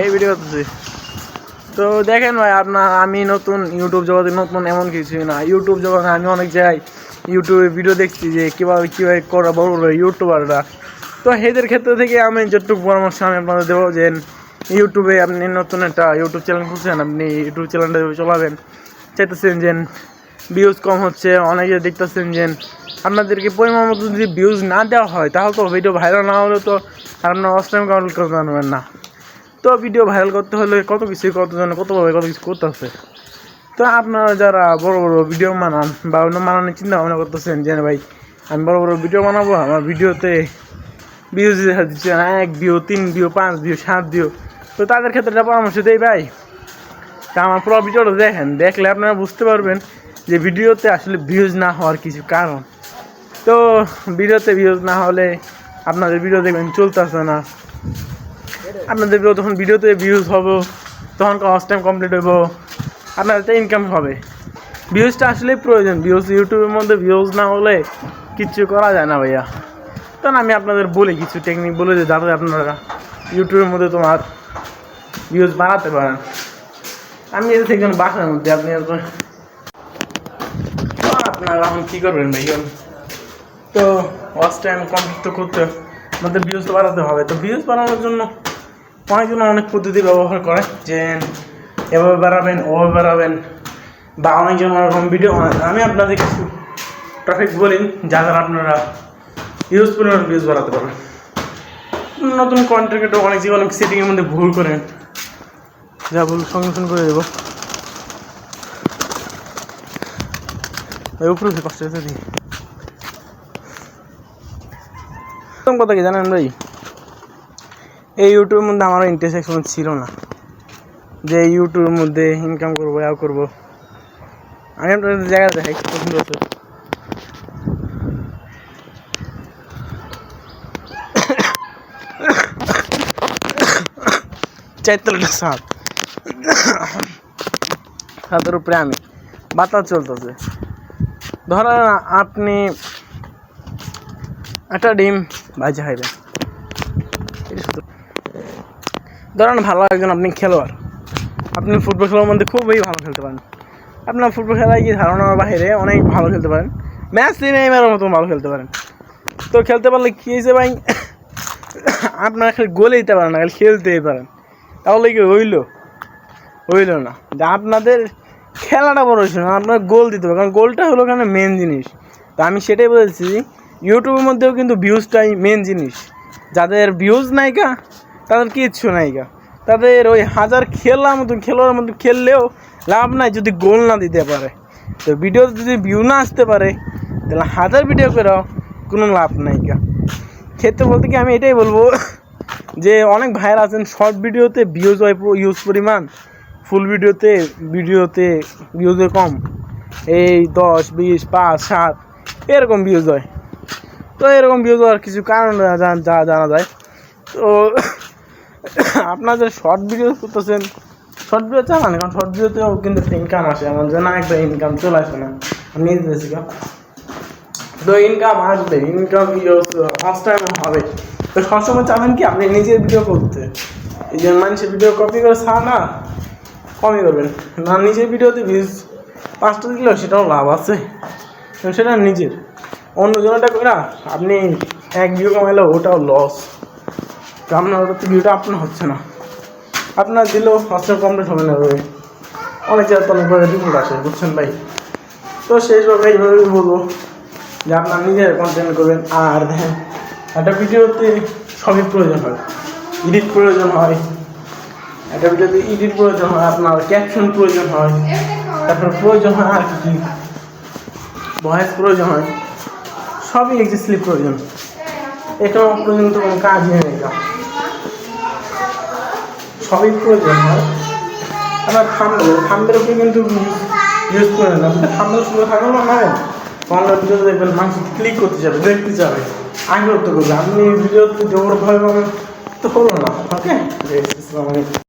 এই ভিডিও করতেছি। তো দেখেন ভাই আপনার আমি নতুন ইউটিউব জগতে নতুন এমন কিছুই না। ইউটিউব জগতে আমি অনেক যাই ইউটিউবে ভিডিও দেখছি যে কীভাবে কীভাবে করা বড় বড় ইউটিউবাররা তো এদের ক্ষেত্রে থেকে আমি যতটুকু পরামর্শ আমি আপনাদের দেবো যে ইউটিউবে আপনি নতুন একটা ইউটিউব চ্যানেল খুঁজছেন আপনি ইউটিউব চ্যানেলটা চলাবেন, চাইতেছেন যে ভিউজ কম হচ্ছে, অনেকে দেখতেছেন যে আপনাদেরকে পরিমাণ মতো যদি ভিউজ না দেওয়া হয়, তাহলে তো ভিডিও ভাইরাল না হলে তো আপনার অস টাইম কন্ট্রোল করতে পারবেন না। তো ভিডিও ভাইরাল করতে হলে কত কিছু কত জন, কতভাবে কত কিছু করতে হবে। তো আপনারা যারা বড় বড় ভিডিও বানান বা অন্য বানানোর চিন্তা ভাবনা করতেছেন যে ভাই, আমি বড় বড় ভিডিও বানাবো, আমার ভিডিওতে ভিউজ দিচ্ছে এক ভিউ তিন ভিউ পাঁচ ভিউ সাত ভিউ তো তাদের ক্ষেত্রে পরামর্শ দেই ভাই। তা আমার পুরো ভিডিওটা দেখেন, দেখলে আপনারা বুঝতে পারবেন যে ভিডিওতে আসলে ভিউজ না হওয়ার কিছু কারণ। তো ভিডিওতে ভিউজ না হলে আপনাদের ভিডিও দেখবেন চলতেছে না। আপনাদের ভিডিও তখন ভিডিওতে ভিউজ হবে, তখন কস টাইম কমপ্লিট হইব আপনার একটা ইনকাম হবে। ভিউজটা আসলে প্রয়োজন ভিউজ ইউটিউবের মধ্যে ভিউজ না হলে কিচ্ছু করা যায় না ভাইয়া। তখন আমি আপনাদের বলি কিছু টেকনিক বলে যে যাতে আপনারা ইউটিউবের মধ্যে তোমার ভিউজ বাড়াতে পারেন। আমি এদের থেকে বাসার মধ্যে, আপনি আপনারা এখন কী করবেন ভাই তো ওয়াচ টাইম কমপ্লিট তো করতে আমাদের ভিউজ বাড়াতে হবে। তো ভিউজ বাড়ানোর জন্য অনেকজন অনেক পদ্ধতি ব্যবহার করে, যে এভাবে বাড়াবেন, ওভাবে বাড়াবেন, বা অনেকজন ওরকম ভিডিও আমি আপনাদের কিছু টপিক বলি, যা দ্বারা আপনারা ইউজ পরিমাণ ভিউজ বাড়াতে পারবেন। নতুন কন্টেন্ট ক্রিয়েটর অনেক জীবন অনেক সেটিংয়ের মধ্যে ভুল করেন যা ভুল সংশোধন করে দেবো। উপরে কষ্ট দিই কথা কি জানেন ভাই? এই ইউটিউবের মধ্যে আমার ইন্টারেস্ট একসময় ছিল না। যে ইউটিউবের মধ্যে ইনকাম করব ইয়া করব। আমি আপনাদের জায়গা দেখাই পছন্দ হচ্ছে চারতলাটা সাত ছাদের উপরে আমি। বাতাস চলতেছে। ধরেন আপনি একটা ডিম ভাজা খাইবেন এটা শুধু ধরেন ভালো একজন আপনি খেলোয়াড়। আপনি ফুটবল খেলার মধ্যে খুবই ভালো খেলতে পারেন। আপনার ফুটবল খেলায় কি ধারণার বাইরে অনেক ভালো খেলতে পারেন? ম্যাচ এবার মতো ভালো খেলতে পারেন। তো খেলতে পারলে কী হয়েছে ভাই? আপনারা খালি গোলে দিতে পারেন না, খালি খেলতেই পারেন। তাহলে কি হইল? হইল না। যে আপনাদের খেলাটা বড় না, আপনার গোল দিতে হবে কারণ গোলটা হলো কেন? মেন জিনিস। তো আমি সেটাই বলছি ইউটিউবের মধ্যেও কিন্তু ভিউজটাই মেন জিনিস। যাদের ভিউজ নাইকা তাদের কিচ্ছু নাইকা তাদের ওই হাজার খেলার মতো খেলোয়ার মতো খেললেও লাভ নাই যদি গোল না দিতে পারে। তো ভিডিওতে যদি ভিউ না আসতে পারে, তাহলে হাজার ভিডিও করেও কোনো লাভ নাইকা ক্ষেত্রে বলতে কি আমি এটাই বলব যে অনেক ভাইয়ার আছেন শর্ট ভিডিওতে ভিউজ হয় ইউজ পরিমাণ ফুল ভিডিওতে ভিডিওতে ভিউজ হয় কম। এই দশ, বিশ, পাঁচ, সাত, এরকম ভিউজ হয়। তো এরকম ভিউজ হওয়ার কিছু কারণ যা জানা যায়। তো আপনাদের শর্ট ভিডিও করতেছেন শর্ট ভিডিও চালান, কারণ শর্ট ভিডিওতেও কিন্তু ইনকাম আসে। এমন যে না একটা ইনকাম চলে আসে না। আমি দিয়েছি তো ইনকাম আসবে ইনকাম ফার্স্ট টাইম হবে। তো সবসময় চাবেন কি? আপনি নিজের ভিডিও করতে। এই যে মানুষের ভিডিও কপি করে ছাড় না, কমই করবেন। না নিজের ভিডিওতে ভিউজ পাঁচটা দিলেও সেটাও লাভ আছে। সেটা নিজের। অন্য জনটা করে আপনি এক ভিউ কামাইলে ওটাও লস তো আপনার ওটাতে ভিউটা আপনার হচ্ছে না। আপনার দিলেও ফার্স্ট কমপ্লিট হবে না ওই অনেক জায়গায় তো অনেক রিপোর্ট আসে, বুঝছেন ভাই? তো শেষভাবে এইভাবে বলব যে আপনার নিজের কন্টেন্ট করবেন আর দেখেন একটা ভিডিওতে সবই প্রয়োজন হয়। এডিট প্রয়োজন হয়। একটা ভিডিওতে এডিট প্রয়োজন হয়, আপনার ক্যাপশন প্রয়োজন হয়। তারপর প্রয়োজন হয় আর কি ভয়েস প্রয়োজন হয়। সবই এক্সিস্টলি প্রয়োজন। এখানে পর্যন্ত কোনো কাজ নেই সবই প্রয়োজন হয়। আবার থামবে থামবের উপরে কিন্তু ইউজ করে না। থামবে শুধু থাকল না নয় বাংলা ভিডিও দেখবেন মানুষ ক্লিক করতে যাবে, দেখতে যাবে। আগ্রহ করবে আপনি ভিডিওতে জোর ভয় পাবেন তো হলো না। ওকে